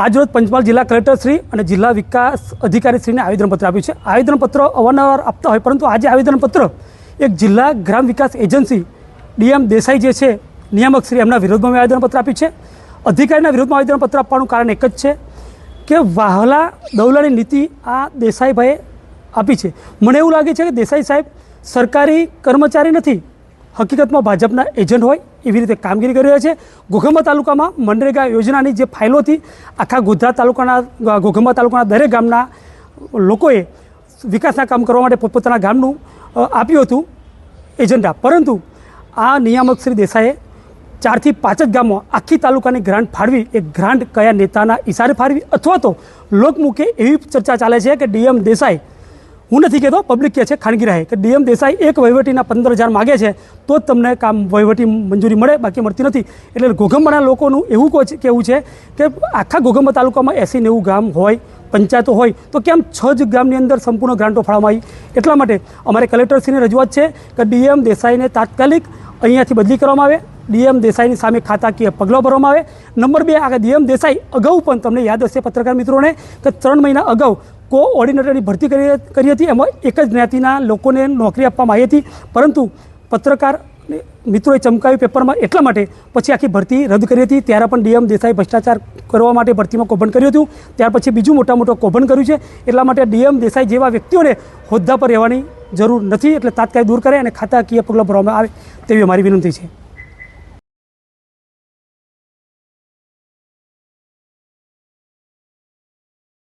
આજરોજ પંચમહાલ જિલ્લા કલેક્ટરશ્રી અને જિલ્લા વિકાસ અધિકારીશ્રીને આવેદનપત્ર આપ્યું છે. આવેદનપત્ર અવારનવાર આપતા હોય, પરંતુ આજે આવેદનપત્ર એક જિલ્લા ગ્રામ વિકાસ એજન્સી ડીએમ દેસાઈ જે છે, નિયામક શ્રી એમના વિરોધમાં આવેદનપત્ર આપ્યું છે. અધિકારીના વિરોધમાં આવેદનપત્ર આપવાનું કારણ એક જ છે કે વાહલા દવલાની નીતિ આ દેસાઈભાઈએ આપી છે. મને એવું લાગે છે કે દેસાઈ સાહેબ સરકારી કર્મચારી નથી, હકીકતમાં ભાજપના એજન્ટ હોય. એવી રીતે કામગીરી કરી રહ્યા છે. ઘોઘંબા તાલુકામાં મનરેગા યોજનાની જે ફાઇલો હતી, આખા ગોધરા તાલુકાના ઘોઘંબા તાલુકાના દરેક ગામના લોકોએ વિકાસના કામ કરવા માટે પોતપોતાના ગામનું આપ્યું હતું એજન્ડા. પરંતુ આ નિયામક શ્રી દેસાઈએ ચારથી પાંચ જ ગામો આખી તાલુકાની ગ્રાન્ટ ફાળવી એ ગ્રાન્ટ કયા નેતાના ઇશારે ફાળવી, અથવા તો લોકમુખે એવી ચર્ચા ચાલે છે કે ડીએમ દેસાઈ હું નથી કહેતો પબ્લિક કહે છે, ખાનગી રહે. કે ડીએમ દેસાઈ એક વહીવટીના પંદર હજાર માગે છે, તો જ તમને કામ વહીવટી મંજૂરી મળે, બાકી મળતી નથી. એટલે ઘોઘંબાના લોકોનું એવું કહેવું છે કે આખા ઘોઘંબા તાલુકામાં એસી નેવું ગામ હોય, પંચાયતો હોય, તો કેમ છ જ ગામની અંદર સંપૂર્ણ ગ્રાન્ટો ફાળવવામાં આવી? એટલા માટે અમારે કલેક્ટરશ્રીની રજૂઆત છે કે ડીએમ દેસાઈને તાત્કાલિક અહીંયાથી બદલી કરવામાં આવે ડીએમ દેસાઈની સામે ખાતાકીય પગલાં ભરવામાં આવે. નંબર બે, આ ડીએમ દેસાઈ અગાઉ પણ તમને યાદ હશે પત્રકાર મિત્રોને, કે ત્રણ મહિના અગાઉ કો ઓર્ડિનેટરની ભરતી કરી કરી હતી. એમાં એક જ જ્ઞાતિના લોકોને નોકરી આપવામાં આવી હતી. પરંતુ પત્રકાર મિત્રોએ ચમકાવ્યું પેપરમાં એટલા માટે, પછી આખી ભરતી રદ કરી હતી. ત્યારે પણ ડીએમ દેસાઈ ભ્રષ્ટાચાર કરવા માટે ભરતીમાં કૌભાંડ કર્યું હતું. ત્યાર પછી બીજું મોટા મોટો કૌભાંડ કર્યું છે. એટલા માટે ડીએમ દેસાઈ જેવા વ્યક્તિઓને હોદ્દા પર રહેવાની જરૂર નથી. એટલે તાત્કાલિક દૂર કરે અને ખાતાકીય પગલાં ભરવામાં આવે તેવી અમારી વિનંતી છે.